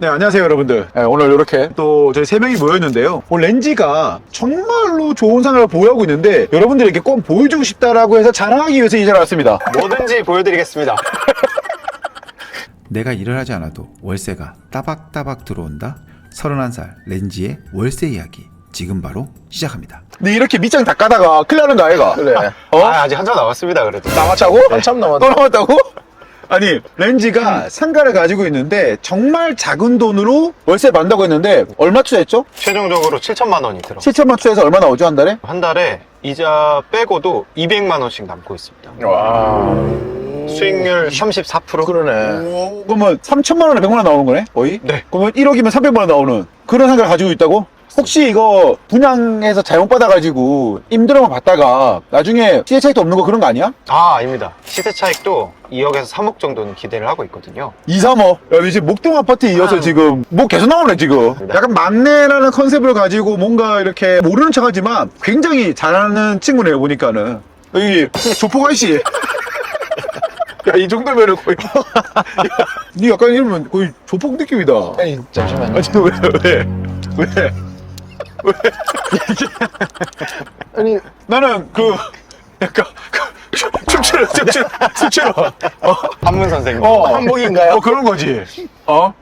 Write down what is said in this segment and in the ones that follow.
네, 안녕하세요, 여러분들. 네, 오늘 이렇게 또 저희 세 명이 모였는데요. 오늘 렌지가 정말로 좋은 상을 보유하고 있는데 여러분들에게 꼭 보여주고 싶다라고 해서 자랑하기 위해서 이 자리에 왔습니다. 뭐든지 보여드리겠습니다. 내가 일을 하지 않아도 월세가 따박따박 들어온다. 31살 렌지의 월세 이야기 지금 바로 시작합니다. 근데 이렇게 밑장 다 까다가 큰일 나는 거 아이가? 그래. 어? 아, 아직 한참 남았습니다, 그래도. 남았다고? 한참 남았다. 또 남았다고? 아니, 렌지가 상가를 가지고 있는데 정말 작은 돈으로 월세 받는다고 했는데 얼마 투자했죠? 최종적으로 7천만 원이 들어. 7천만 투자해서 얼마 나오죠, 한 달에? 한 달에 이자 빼고도 200만 원씩 남고 있습니다. 수익률 34%? 그러네. 오, 그러면 3천만 원에 100만 원 나오는 거네? 거의? 네. 그러면 1억이면 300만 원 나오는 그런 상가를 가지고 있다고? 혹시 이거 분양해서 잘못 받아가지고 임대료만 받다가 나중에 시세 차익도 없는 거 그런 거 아니야? 아, 아닙니다. 시세 차익도 2억에서 3억 정도는 기대를 하고 있거든요. 2, 3억. 야, 이제 목동 아파트 이어서 아. 지금 뭐 계속 나오네, 지금. 네. 약간 막내라는 컨셉을 가지고 뭔가 이렇게 모르는 척 하지만 굉장히 잘하는 친구네요, 보니까는. 여기 조폭 아저씨. 야, 이 정도면은 거의. 야, 니 약간 이러면 거의 조폭 느낌이다. 아니 잠시만요. 아니, 왜, 왜? 왜? 아니 나는 그, 약간, 그, 춤추는, 춤추는. 어, 한문 선생님. 어, 한복인가요? 어, 그런 거지. 어?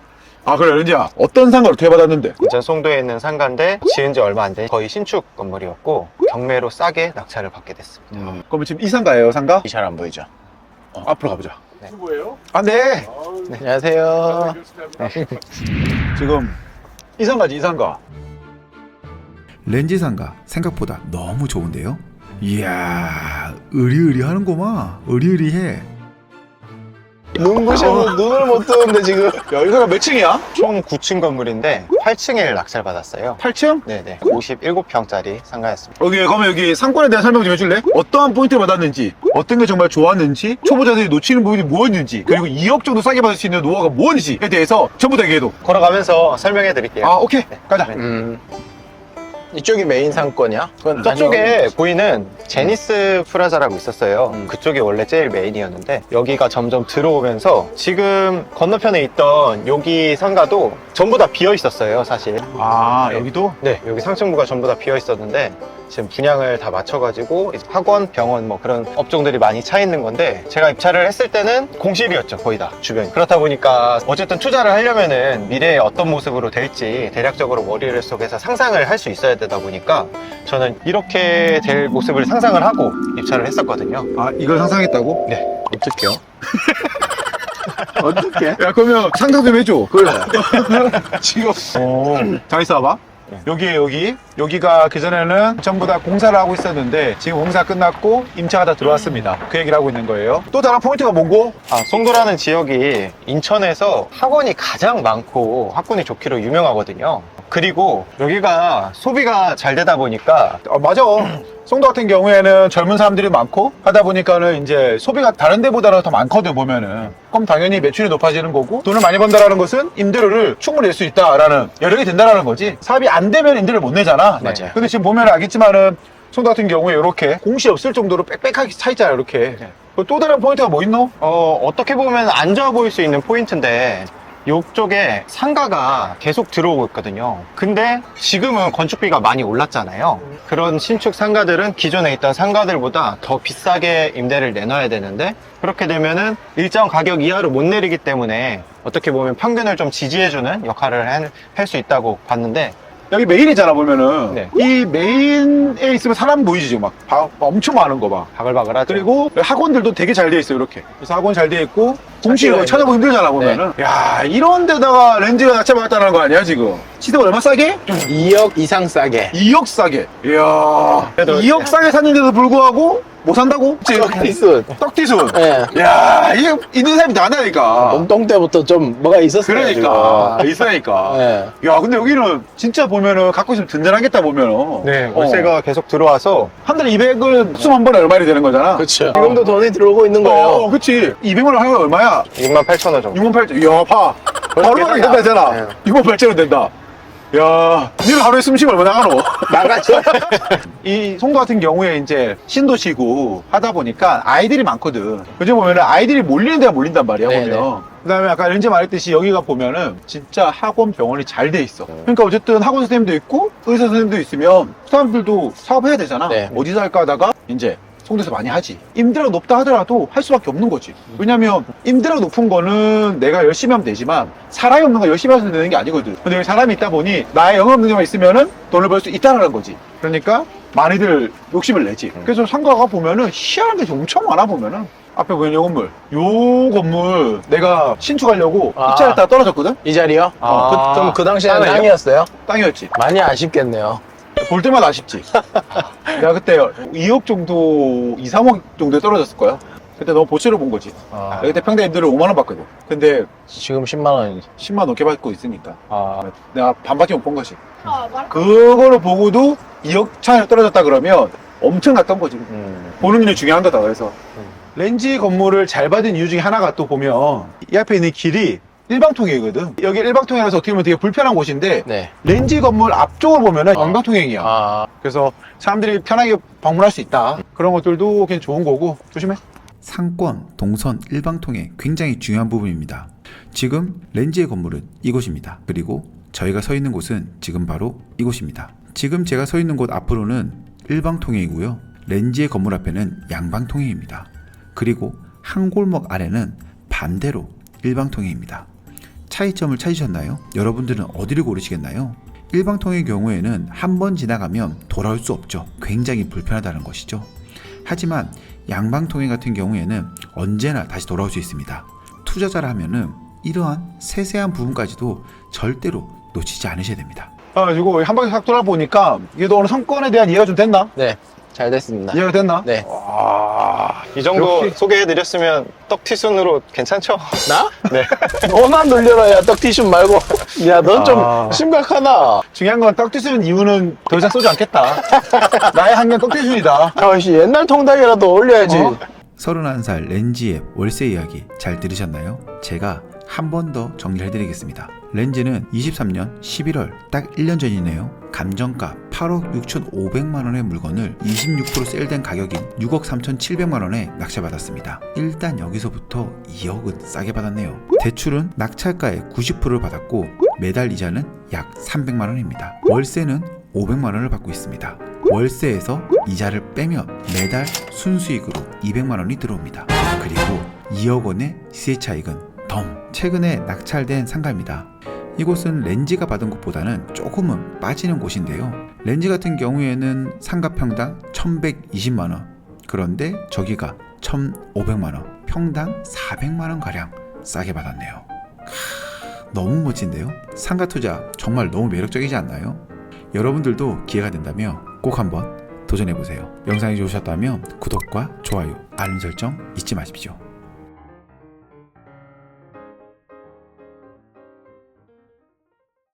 아, 그래, 렌지야. 어떤 상가를 어떻게 받았는데? 인천 송도에 있는 상가인데 지은 지 얼마 안된 거의 신축 건물이었고 경매로 싸게 낙찰을 받게 됐습니다. 그러면 지금 이 상가예요, 상가? 잘 안 보이죠? 어, 앞으로 가보자. 네. 아, 네. 안녕하세요. 지금 이 상가지, 이 상가. 렌지 상가 생각보다 너무 좋은데요. 이야 으리으리하는구만 으리으리해. 눈부셔서 눈을 못 뜨는데 지금. 상가 몇 층이야? 총 9층 건물인데 8층에 낙찰 받았어요. 8층? 네네. 57평짜리 상가였습니다. 여기, 그러면 여기 상권에 대한 설명 좀 해줄래? 어떠한 포인트를 받았는지, 어떤 게 정말 좋았는지, 초보자들이 놓치는 부분이 뭐였는지, 그리고 2억 정도 싸게 받을 수 있는 노하우가 뭔지에 대해서 전부 다 얘기해도. 걸어가면서 설명해 드릴게요. 아, 오케이. 가자. 음. 이쪽이 메인 상권이야? 그건 저쪽에 보이는 제니스 프라자라고 있었어요. 음. 그쪽이 원래 제일 메인이었는데 여기가 점점 들어오면서 지금 건너편에 있던 여기 상가도 전부 다 비어 있었어요, 사실. 아, 네. 여기도? 네, 여기 상층부가 전부 다 비어 있었는데 지금 분양을 다 맞춰가지고 학원, 병원 뭐 그런 업종들이 많이 차 있는 건데 제가 입찰을 했을 때는 공실이었죠, 거의 다 주변이. 그렇다 보니까 어쨌든 투자를 하려면은 미래에 어떤 모습으로 될지 대략적으로 머리를 속에서 상상을 할 수 있어야 되다 보니까 저는 이렇게 될 모습을 상상을 하고 입찰을 했었거든요. 아, 이걸 상상했다고? 네. 어떡해요? 어떻게? 야, 그러면 상상 좀 해줘. 그래. 지금. 어, 잘 있어봐. 네. 여기, 여기. 여기가 그전에는 전부 다 공사를 하고 있었는데, 지금 공사 끝났고, 임차가 다 들어왔습니다. 그 얘기를 하고 있는 거예요. 또 다른 포인트가 뭐고? 아, 송도라는 지역이 인천에서 학원이 가장 많고 학군이 좋기로 유명하거든요. 그리고 여기가 소비가 잘 되다 보니까 어, 맞아. 송도 같은 경우에는 젊은 사람들이 많고 하다 보니까는 이제 소비가 다른 데보다는 더 많거든 보면은 그럼 당연히 매출이 높아지는 거고 돈을 많이 번다라는 것은 임대료를 충분히 낼 수 있다라는 여력이 된다라는 거지 사업이 안 되면 임대를 못 내잖아 맞아요. 근데 지금 보면 알겠지만은 송도 같은 경우에 이렇게 공시 없을 정도로 빽빽하게 차 있잖아 이렇게 또 다른 포인트가 뭐 있노? 어, 어떻게 보면 안 좋아 보일 수 있는 포인트인데 이쪽에 상가가 계속 들어오고 있거든요. 근데 지금은 건축비가 많이 올랐잖아요. 그런 신축 상가들은 기존에 있던 상가들보다 더 비싸게 임대를 내놔야 되는데 그렇게 되면은 일정 가격 이하로 못 내리기 때문에 어떻게 보면 평균을 좀 지지해주는 역할을 할 수 있다고 봤는데 여기 메인이잖아 보면은. 네. 이 메인에 있으면 사람 보이지 지금 막. 바- 엄청 많은 거 봐. 바글바글하죠. 그리고 학원들도 되게 잘 돼 있어요 이렇게. 그래서 학원 잘 돼 있고 공식 이거 찾아보기 힘들잖아 보면은. 야 이런 데다가 렌즈가 낙찰받았다는 거 아니야 지금? 시세가 얼마 싸게? 2억 이상 싸게. 2억 싸게. 이야. 그래도- 2억 싸게 샀는데도 불구하고 못 산다고? 떡티순. 떡티순 예. 야 이게 있는 사람이 나다니까 몸동 때부터 좀 뭐가 있었어요. 그러니까 있으니까 지금. 예. 야 근데 여기는 진짜 보면은 갖고 있으면 든든하겠다 보면은 네, 어. 월세가 계속 들어와서 한 달에 200은 수한 번에 얼마나 되는 거잖아 그렇죠. 지금도 돈이 들어오고 있는 거예요. 어, 그치 200만 원 하면 얼마야? 6만 8천 원 정도. 6만 8천 이야 봐 바로 계산이 가게 된다잖아 네. 6만 8천 원 된다 야, 니는 하루에 숨쉬면 얼마나 하노? 나가죠. 이 송도 같은 경우에 이제 신도시고 하다 보니까 아이들이 많거든. 그중 보면은 아이들이 몰리는 데가 몰린단 말이야, 네네. 보면. 그 다음에 아까 렌즈 말했듯이 여기가 보면은 진짜 학원 병원이 잘 돼 있어. 그러니까 어쨌든 학원 선생님도 있고 의사 선생님도 있으면 사람들도 사업해야 되잖아. 네. 어디서 할까 하다가 이제 송도에서 많이 하지. 임대료가 높다 하더라도 할 수밖에 없는 거지. 왜냐면 임대료가 높은 거는 내가 열심히 하면 되지만 사람이 없는 거 열심히 해서 되는 게 아니거든. 근데 사람이 있다 보니 나의 영업 능력만 있으면은 돈을 벌 수 있다는 거지. 그러니까 많이들 욕심을 내지. 그래서 상가가 보면은 희한한 게 엄청 많아 보면은 앞에 보이는 요 건물. 요 건물 내가 신축하려고 아. 입찰했다가 떨어졌거든? 이 자리요? 아. 어, 그, 그럼 그 당시에는? 땅이었어요? 땅이었지. 많이 아쉽겠네요. 볼 때마다 아쉽지. 내가 그때 2억 정도, 2, 3억 정도에 떨어졌을 거야. 그때 너무 보치를 본 거지. 아, 그때 평당 임대료 5만 원 받거든. 근데 지금 10만 원이지. 10만 넘게 받고 있으니까. 아, 내가 반밖에 못 본 거지. 그거를 보고도 2억 차이 떨어졌다 그러면 엄청 났던 거지. 음. 보는 눈이 중요한 거다. 그래서 음. 렌즈 건물을 잘 받은 이유 중에 하나가 또 보면 이 앞에 있는 길이 일방통행이거든. 여기 일방통행이라서 어떻게 보면 되게 불편한 곳인데 네. 렌즈 건물 앞쪽을 보면은 양방통행이야. 아, 그래서 사람들이 편하게 방문할 수 있다. 그런 것들도 굉장히 좋은 거고 조심해. 상권, 동선, 일방통행 굉장히 중요한 부분입니다. 지금 렌즈의 건물은 이곳입니다. 그리고 저희가 서 있는 곳은 지금 바로 이곳입니다. 지금 제가 서 있는 곳 앞으로는 일방통행이고요. 렌즈의 건물 앞에는 양방통행입니다. 그리고 한 골목 아래는 반대로 일방통행입니다. 차이점을 찾으셨나요? 여러분들은 어디를 고르시겠나요? 일방통의 경우에는 한 번 지나가면 돌아올 수 없죠. 굉장히 불편하다는 것이죠. 하지만 양방통행 같은 경우에는 언제나 다시 돌아올 수 있습니다. 투자자라 하면은 이러한 세세한 부분까지도 절대로 놓치지 않으셔야 됩니다. 아, 그리고 한 바퀴 싹 돌아보니까 이게 너 오늘 성건에 대한 이해가 좀 됐나? 네. 잘 됐습니다. 이해가 됐나? 네. 와, 이 정도 역시. 소개해드렸으면 떡튀순으로 괜찮죠? 나? 네. 너만 놀려라, 야, 떡티슈 말고. 야, 넌 좀 아. 심각하다. 중요한 건 떡튀순 이유는 더 이상 쏘지 않겠다. 나의 한견 떡튀순이다. 아씨, 옛날 통닭이라도 올려야지. 어? 31살 렌즈의 월세 이야기 잘 들으셨나요? 제가 한 번 더 정리를 해드리겠습니다. 렌즈는 23년 11월 딱 1년 전이네요. 감정가 8억 6,500만 원의 물건을 26% 세일된 가격인 6억 3,700만 원에 낙찰받았습니다. 일단 여기서부터 2억은 싸게 받았네요. 대출은 낙찰가의 90%를 받았고 매달 이자는 약 300만 원입니다. 월세는 500만 원을 받고 있습니다. 월세에서 이자를 빼면 매달 순수익으로 200만 원이 들어옵니다. 그리고 2억 원의 시세 차익은 덤. 최근에 낙찰된 상가입니다. 이곳은 렌즈가 받은 곳보다는 조금은 빠지는 곳인데요. 렌즈 같은 경우에는 상가 평당 1120만 원. 그런데 저기가 1500만 원. 평당 400만 원 가량 싸게 받았네요. 크, 너무 멋진데요? 상가 투자 정말 너무 매력적이지 않나요? 여러분들도 기회가 된다면 꼭 한번 도전해 보세요. 영상이 좋으셨다면 구독과 좋아요, 알림 설정 잊지 마십시오.